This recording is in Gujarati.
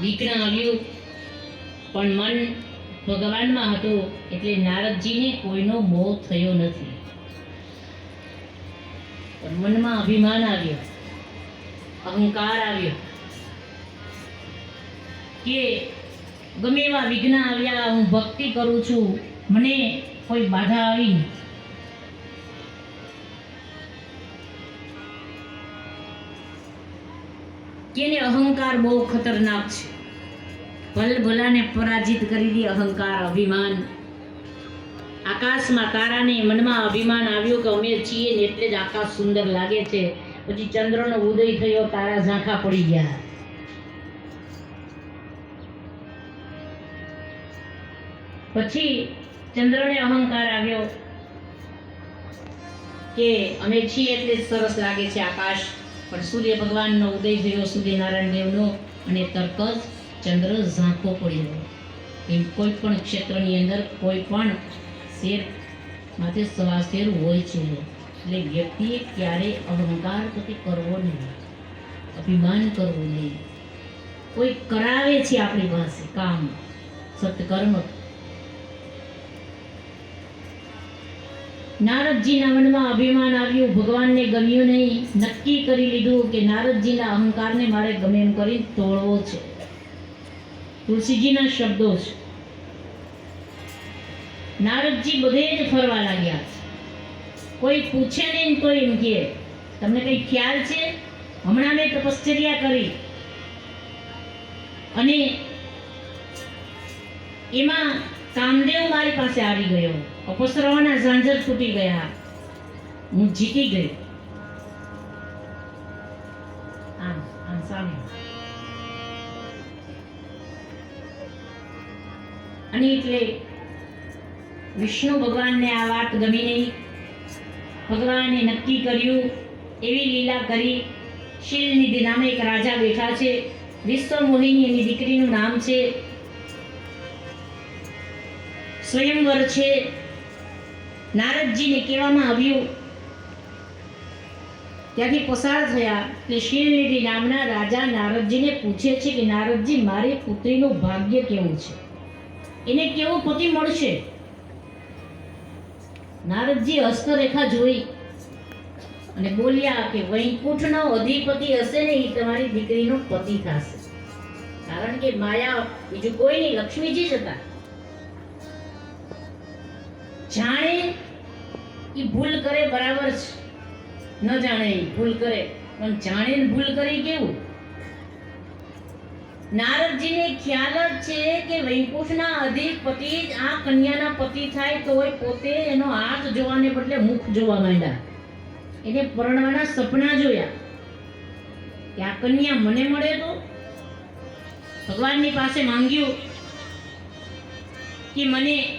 વિઘ્ન આવ્યું. પણ મન ભગવાનમાં હતું એટલે નારદજીને કોઈનો મોહ થયો નથી. પણ મનમાં અભિમાન આવ્યો. અહંકાર આવ્યો. કે ગમે એવા વિઘ્ન આવ્યા, હું ભક્તિ કરું છું, મને કોઈ બાધા આવી નહીં. કે એને અહંકાર બહુ ખતરનાક છે? ભલ ભલાને પરાજિત કરી દે અહંકાર અભિમાન. આકાશમાં તારાને મનમાં અભિમાન આવ્યું કે અમે છીએ ને એટલે જ આકાશ સુંદર લાગે છે. પછી ચંદ્રનો ઉદય થયો, તારા ઝાંખા પડી ગયા. પછી ચંદ્રને અહંકાર આવ્યો કે અમે છીએ એટલે સરસ લાગે છે આકાશ. પણ સૂર્ય ભગવાનનો ઉદય થયો, સૂર્યનારાયણ દેવનો, અને તરત જ ચંદ્ર ઝાંખો પડી ગયો એમ કોઈ પણ ક્ષેત્રની અંદર કોઈ પણ શેર માથે સવા શેર હોય છે. એટલે વ્યક્તિએ ક્યારેય અહંકાર કદી કરવો નહીં, અભિમાન કરવું નહીં. કોઈ કરાવે છે આપણી પાસે કામ, સત્કર્મ નારદજીના મનમાં અભિમાન આવ્યું, ભગવાનને ગમ્યું નહીં. નક્કી કરી લીધું કે નારદજીના અહંકારને મારે ગમે એમ કરી તોડવો છે. તુલસીજીના શબ્દો છે. નારદજી બધે જ ફરવા લાગ્યા છે. કોઈ પૂછે નહીં તો એમ કહે, તમને કઈ ખ્યાલ છે? હમણાં મેં તપશ્ચર્યા કરી. અને એમાં કામદેવ મારી પાસે આવી ગયો. અપસરવાના ઝાંઝર છૂટી ગયા હું જીતી ગઈ અને એટલે વિષ્ણુ ભગવાનને આ વાત ગમી નહીં। ભગવાને નક્કી કર્યું, એવી લીલા કરી શીલનિધિ નામે એક રાજા બેઠા છે વિશ્વમોહિની એની દીકરીનું નામ છે, સ્વયંવર છે નારદજીને કહેવામાં આવ્યું, ત્યાંથી પસાર થયા એટલે શિવનિધિ નામના રાજા નારદજીને પૂછે છે કે નારદજી, મારી પુત્રીનું ભાગ્ય કેવું છે? એને કેવો પતિ મળશે? નારદજી હસ્તરેખા જોઈ અને બોલ્યા કે વૈકુંઠનો અધિપતિ હશે ને એ તમારી દીકરીનો પતિ થશે. કારણ કે માયા બીજું કોઈ નહીં, લક્ષ્મીજી જ હતા. જાણે એ ભૂલ કરે બરાબર છે ન જાણે ભૂલ કરે. પણ જાણે ને ભૂલ કરી કેવું? નારદજીને ખ્યાલ જ છે કે વૈકુંઠના અધિપતિ જ આ કન્યાના પતિ થાય તોય પોતે એનો હાથ જોવાને બદલે મુખ જોવા માંડ્યા. એને પરણવાના સપના જોયા. કે આ કન્યા મને મળે તો? ભગવાનની પાસે માંગ્યું કે મને